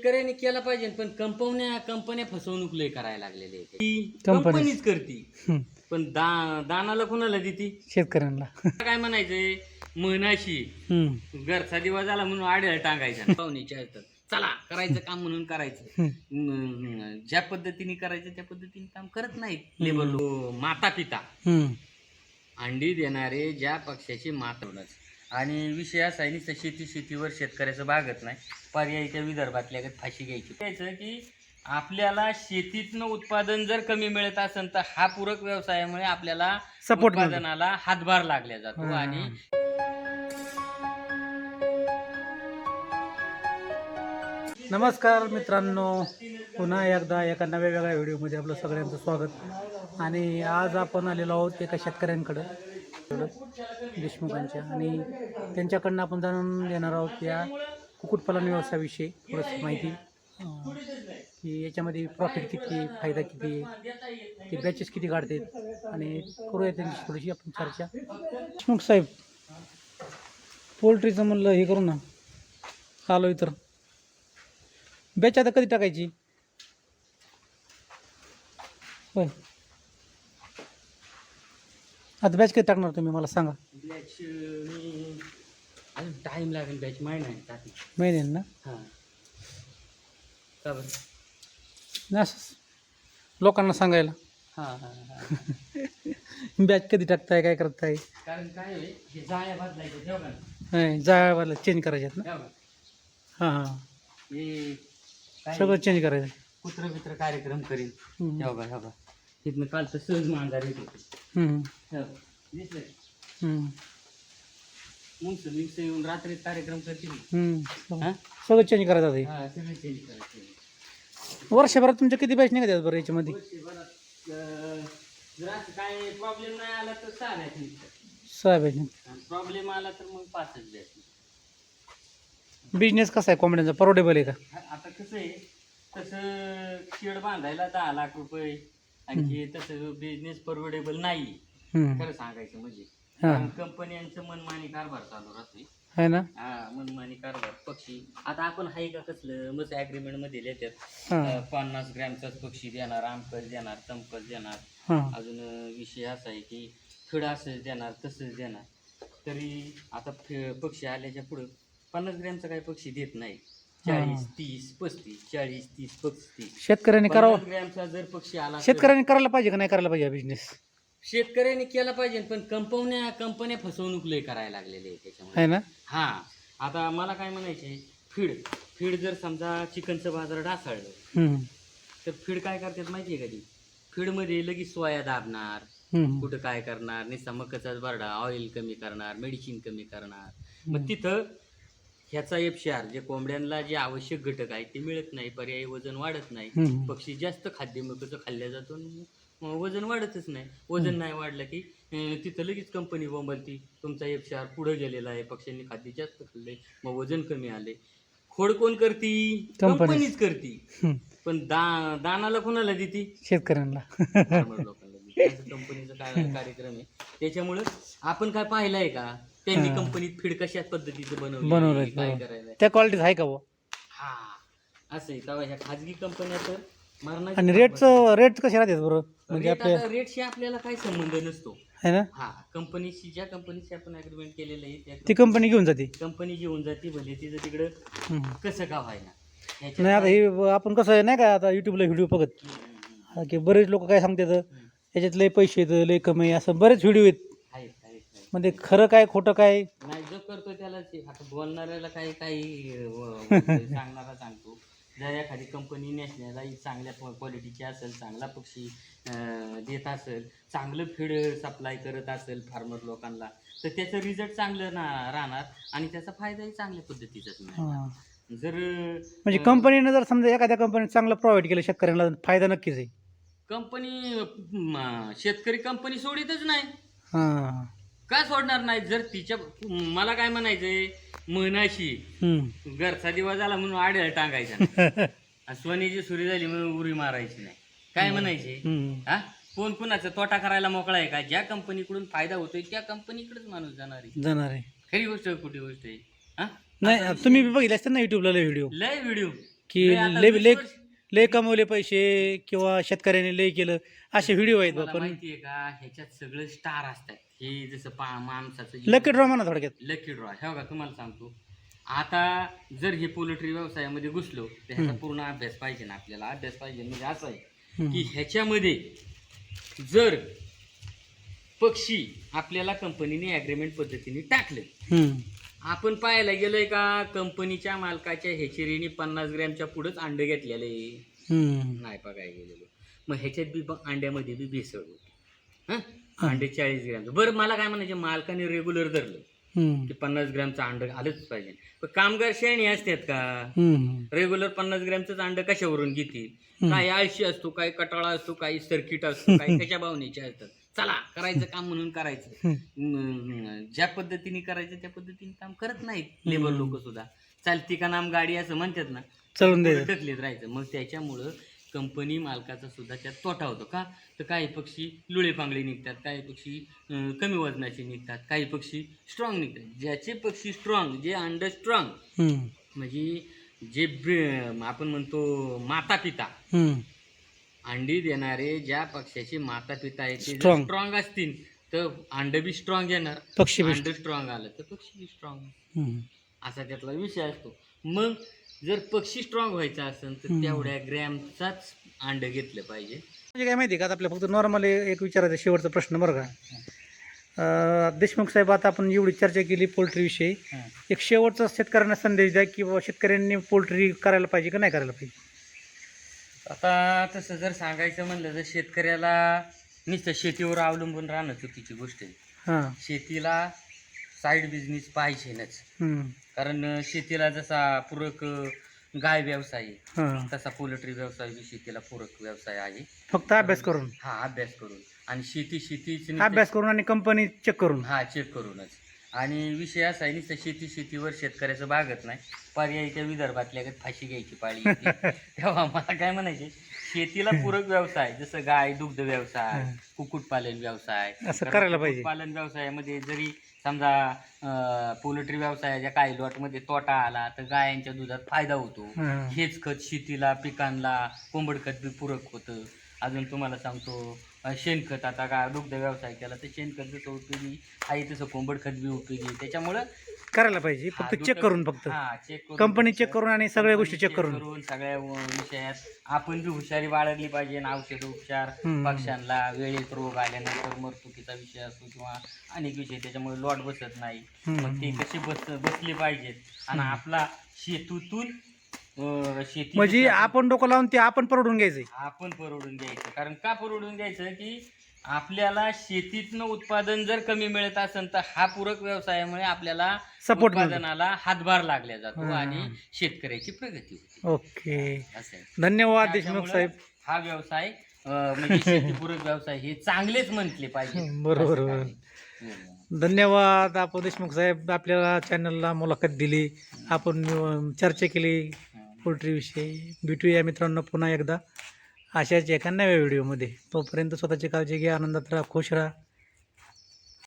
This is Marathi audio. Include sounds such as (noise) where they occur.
शेतकऱ्यांनी केला पाहिजे पण कंपन्या कंपन्या फसवणूक लय करायला लागलेले. कंपनीच करती. हम्म. पण दा दानाला कोणाला देती? शेतकऱ्यांना. काय म्हणायचंय? म्हणाशी. हम्म. घरचा दिवा झाला म्हणून आड्याला टांगायचा. पाहुणीच्या चला करायचं काम म्हणून करायचं. हम्म. ज्या पद्धतीने करायचं त्या पद्धतीने काम करत नाहीत. लेबर लोक माता पिता हम्म. अंडी देणारे ज्या पक्षाची मातवणच आणि विषय असा आहे नुसतं शेती शेतीवर शेतकऱ्याचं भागत नाही. पर्यायीच्या विदर्भातल्या फाशी घ्यायची घ्यायचं की आपल्याला शेतीतनं उत्पादन जर कमी मिळत असेल तर हा पूरक व्यवसायामुळे आपल्याला मिळतो. उत्पादनाला हातभार लागला जातो. आणि नमस्कार मित्रांनो पुन्हा एकदा एका नव्या वेगळ्या व्हिडिओमध्ये आपलं सगळ्यांचं स्वागत आणि आज आपण आलेलो आहोत एका शेतकऱ्यांकडं देशमुखांच्या आणि त्यांच्याकडनं आपण जाणून घेणार आहोत या कुक्कुटपालन व्यवसायाविषयी थोडंसं माहिती की याच्यामध्ये प्रॉफिट किती फायदा किती आहे ते बॅचेस किती काढतात आणि करूया त्यांची थोडीशी आपण चर्चा. देशमुख साहेब पोल्ट्रीचं म्हणलं हे करू ना. आलो तर बॅच आता कधी टाकायची? होय. आता बॅच कधी टाकणार तुम्ही? मला सांगा. अजून टाइम लागेल बॅच महिना आहे टाकी महिन्यानं ना? हां. का बरं? नाही असंच लोकांना सांगायला. हां हां हां. (laughs) बॅच कधी टाकताय काय करताय? कारण काय आहे हे जाळ्या बदलायच्या ठेव का? नाही जाळवाला चेंज करायच्यात ना? ठेव का? हां हां. हे काय? सगळं चेंज करायचं. कुत्र बित्र कार्यक्रम करीन. हम्म. ठेव का ठेव का? तिथनं काल तर सहज मांजार येत होते. हम्म. ठेव. दिसलं? हम्म. मुंगस मिक्स येऊन रात्री कार्यक्रम करतील. हम्म. हां? सगळं चेंज करायचं आहे हां सगळं चेंज करायचं वर्षभरात तुमच्या किती बॅच निघतात बरं याच्यामध्ये? वर्षभरात अं, जर असं काय प्रॉब्लेम नाही आला तर सहा बॅच निघतात. सहा बॅच प्रॉब्लेम आला तर मग पाचच बॅच बिझनेस कसा आहे कोंबड्यांचा? परवडेबल आहे का? आता कसं आहे तसं शेड बांधायला दहा लाख रुपये आणखी तसं बिझनेस परवडेबल नाही हम्म. खरं सांगायचं म्हणजे. हां. कंपन्यांचं मनमानी कारभार चालू राहते आहे ना? हा मनमानी कारभार पक्षी. आता आपण हाय का कसलं? मस्त ऍग्रीमेंटमध्ये लिहितात हां. अं, पन्नास ग्रॅमचाच पक्षी देणार आमकच देणार तमकच देणार. हां. अजून अं, विषय असा आहे की खड असंच देणार तसंच देणार. तरी आता फ- पक्षी आल्याच्या पुढं पन्नास ग्रॅमचा काही पक्षी देत नाही. चाळीस तीस पस्तीस चाळीस तीस पस्तीस. शेतकऱ्यांनी करावं. पन्नास ग्रॅमचा जर पक्षी आला तर- शेतकऱ्यांनी करायला पाहिजे का नाही करायला पाहिजे बिझनेस शेतकऱ्यांनी केला पाहिजे पण कंपन्या कंपन्या फसवणूक लय करायला लागलेले आहे त्याच्यामुळे. आहे ना? हा. आता मला काय म्हणायचे फीड फीड जर समजा चिकनचं बाजार ढासळलं हम्म. तर फीड काय करतात माहिती आहे कधी फीडमध्ये लगेच सोया दाबणार हम्म. कुठं काय करणार निस्ता मकाचाच बरडा ऑइल कमी करणार मेडिसिन कमी करणार. मग तिथं ह्याचा एफशार जे कोंबड्यांना जे आवश्यक घटक आहेत ते मिळत नाही पर्यायी वजन वाढत नाही. हम्म. पक्षी जास्त खाद्य मकाचं खाल्ल्या जातो आणि वजन वाढतच नाही. वजन नाही वाढलं की अं, तिथं लगेच कंपनी बोंबलती. तुमचा एफशार पुढे गेलेला आहे. पक्ष्यांनी खाद्य जास्त खाल्लंय. मग वजन कमी आले खोड कोण करती. कंपनीच करती. हम्म. पण दा दानाला कोणाला देती? शेतकऱ्यांना. फार्मर लोकांना देते. (laughs) असं कंपनीचा काय कार्यक्रम आहे. त्याच्यामुळं आपण काय पाहिलंय का? त्यांनी हा. कंपनीत फीड कशा पद्धतीचं बनवलं? बनवलंय, काय हो. करायला त्या क्वालिटीच आहे का? हा. असं आहे. तेव्हा ह्या खाजगी कंपन्या तर आणि रेटचं रेट कसे राहतात बरं? म्हणजे आपल्या रेटशी आपल्याला काही संबंध नसतो. आहे ना? हा कंपनीशी ज्या कंपनीशी आपण अग्रीमेंट केलेलं आहे त्या ती कंपनी घेऊन जाते. कंपनी घेऊन जाते भले तिचं तिकडं. कसं का व्हायना. ह्याच्यात नाही आता हे आपण कसं आहे नाही का आता युट्यूबला व्हिडिओ बघत. हा, की बरेच लोक काय सांगतात. याच्यात लय पैसे येतं लय कमी आहे, असं बरेच व्हिडिओ आहेत. आहेत आहेत आहेत. म्हणजे खरं काय खोटं काय? नाही जो करतो त्याला ते- आता बोलणाऱ्याला काही काही अं, (laughs) सांगणारा सांगतो. जर एखादी कंपनी नॅशनलला चांगल्या क्वालिटीची असेल चांगला पक्षी देत असेल चांगलं फीड सप्लाय करत असेल फार्मर लोकांना तर त्याचं रिझल्ट चांगलं ना राहणार आणि त्याचा फायदाही चांगल्या पद्धतीचाच मिळणार. हा. जर म्हणजे कंपनीनं जर समजा एखाद्या कंपनीने चांगलं प्रोव्हाइड केलं शेतकऱ्यांना फायदा नक्कीच आहे. कंपनी शेतकरी कंपनी सोडितच नाही. का सोडणार नाही? जर तिच्या मला काय म्हणायचंय? हम्म. घरचा दिवा झाला म्हणून आड्याला टांगायचा. (laughs) आणि सोन्याची सुरी झाली म्हणून उरी मारायची नाही. काय म्हणायचे? हम्म. हा? कोण कुणाचा तोटा करायला मोकळा आहे का? ज्या कंपनीकडून फायदा होतोय त्या कंपनीकडेच माणूस जाणार आहे. जाणार आहे. खरी गोष्ट आहे, खोटी गोष्ट आहे. हा? नाही तुम्ही बी बघितले असते ना युट्यूबला लय व्हिडिओ लय व्हिडिओ की लय आता लय वीस लय वर्ष- लय कमवले पैसे किंवा शेतकऱ्याने लय केलं. असे व्हिडिओ आहेत बा मला पण माहितीये का? ह्याच्यात सगळं स्टार असतात. हे जसं पा माणसाचं लकी ड्रॉ म्हणा थोडक्यात लकी ड्रॉ हे बघा तुम्हाला सांगतो आता जर हे पोल्ट्री व्यवसायामध्ये घुसलो तर ह्याचा. पूर्ण अभ्यास पाहिजे ना आपल्याला अभ्यास पाहिजे म्हणजे असं आहे. की ह्याच्यामध्ये जर पक्षी आपल्याला कंपनीने ॲग्रीमेंट पद्धतीने टाकले हम्म. आपण पाहायला गेलोय का कंपनीच्या मालकाच्या हेचेरीने पन्नास ग्रॅमच्या पुढंच अंड घेतलेले हम्म. नाही बघायला गेलेलो मग ह्याच्यात बी ब- अंड्यामध्ये बी भेसळ होती हा. अंडे चाळीस ग्रॅम बरं मला काय म्हणायचे मालकाने रेग्युलर धरलं. की पन्नास ग्रॅमचं अंड आलंच पाहिजे. पण कामगार शेणी असतात का. रेग्युलर पन्नास ग्रॅमचंच अंड कशावरून घेतील. काही आळशी असतो काही कटाळा असतो काही सर्किट असतो काही (laughs) कशा भावनेचे असतात? चला करायचं काम म्हणून करायचं. ज्या पद्धतीने करायचं त्या पद्धतीने काम करत नाहीत लेबर लोक सुद्धा. चालती का नाम गाडी असं म्हणतात ना चलून पुढे द्यायचं ढकलीत राहायचं. मग त्याच्यामुळं कंपनी मालकाचा सुद्धा त्यात तोटा होतो का तर काही पक्षी लुळे पांगळे निघतात काही पक्षी कमी वजनाचे निघतात काही पक्षी स्ट्रॉंग निघतात ज्याचे पक्षी स्ट्रॉंग जे अंडर स्ट्रॉंग. म्हणजे जे आपण म्हणतो माता पिता. अंडी देणारे ज्या पक्षाचे माता पिता आहेत ते. स्ट्रॉंग असतील तर अंड बी स्ट्रॉंग येणार पक्षी अंड स्ट्रॉंग आलं तर पक्षी बी स्ट्रॉंग. असा त्यातला विषय असतो मग जर पक्षी स्ट्रॉंग व्हायचा असेल तर. तेवढ्या ग्रॅमचाच अंड घेतलं पाहिजे. म्हणजे काय माहिती का? आता आपल्या फक्त नॉर्मल एक विचारायचा शेवटचा प्रश्न बरं का? देशमुख साहेब आता आपण एवढी चर्चा केली पोल्ट्रीविषयी एक शेवटचा शेतकऱ्यांना संदेश द्या की बाबा शेतकऱ्यांनी पोल्ट्री करायला पाहिजे का नाही करायला पाहिजे? आता तसं जर सांगायचं म्हणलं तर शेतकऱ्याला नुसतं शेतीवर अवलंबून राहणं चुकीची गोष्ट आहे. शेतीला साईड बिझनेस पाहिजेनच. कारण शेतीला जसा पूरक गाय व्यवसाय आहे, हां. तसा पोल्ट्री व्यवसाय बी शेतीला पूरक व्यवसाय आहे. फक्त अभ्यास करून? हा अभ्यास करून. आणि शेती शेतीच अभ्यास करून आणि कंपनी चेक करून? हा चेक करूनच. आणि विषय असा आहे नुसतं शेती शेतीवर शेतकऱ्याचं भागत नाही. पर्यायी त्या विदर्भातल्या गत फाशी घ्यायची पाळी येते. (laughs) तेव्हा मला काय म्हणायचे शेतीला पूरक व्यवसाय जसं गाय दुग्ध व्यवसाय. कुक्कुटपालन व्यवसाय असं करायला पाहिजे. कुक्कुटपालन व्यवसायामध्ये जरी समजा पोल्ट्री व्यवसायाच्या काही लॉटमध्ये तोटा आला तर गायांच्या दुधात फायदा होतो. हेच खत शेतीला पिकांना कोंबड खत बी पूरक होतं अजून तुम्हाला सांगतो शेणखत आता का दुग्ध व्यवसाय केला तर शेणखत जसं उपयोगी आहे तसं कोंबड खत बी उपयोगी. त्याच्यामुळं करायला पाहिजे. हा, फक्त चेक दुसरं- करून फक्त. हा, करून कंपनी चेक करून आणि सगळ्या गोष्टी चेक करून. सगळ्या व- विषयात आपण बी हुशारी बाळगली पाहिजे आणि औषध उपचार हम्म. पक्ष्यांना वेळेत रोग आल्यानंतर मरतुकीचा विषय असतो किंवा अनेक विषय त्याच्यामुळे लॉट बसत नाही. हम्म. मग ते कसे बस बसले पाहिजेत. आणि आपला शेतीतून अं, शेती म्हणजे आपण डोकं लावून ते आपण परवडून घ्यायचंय. आपण परवडून घ्यायचं. कारण का परवडून घ्यायचं? की आपल्याला शेतीतनं उत्पादन जर कमी मिळत असेल तर हा पूरक व्यवसायामुळे आपल्याला Support मिळतो. उत्पादनाला हातभार लागला जातो हा. आणि शेतकऱ्याची प्रगती होते ओके असं आहे. धन्यवाद देशमुख त्याच्यामुळं साहेब हा व्यवसाय अं, म्हणजे शेतीपूरक व्यवसाय हे चांगलेच म्हटले पाहिजे (laughs) बरोबर, असं बरोबर. काही नाही. धन्यवाद आपण देशमुख साहेब आपल्याला चॅनलला मुलाखत दिली आपण अं, चर्चा केली हं. पोल्ट्रीविषयी भेटूया मित्रांनो पुन्हा एकदा अशाच एका नव्या व्हिडिओमध्ये. तोपर्यंत स्वतःची काळजी घ्या आनंदात राहा खुश राहा.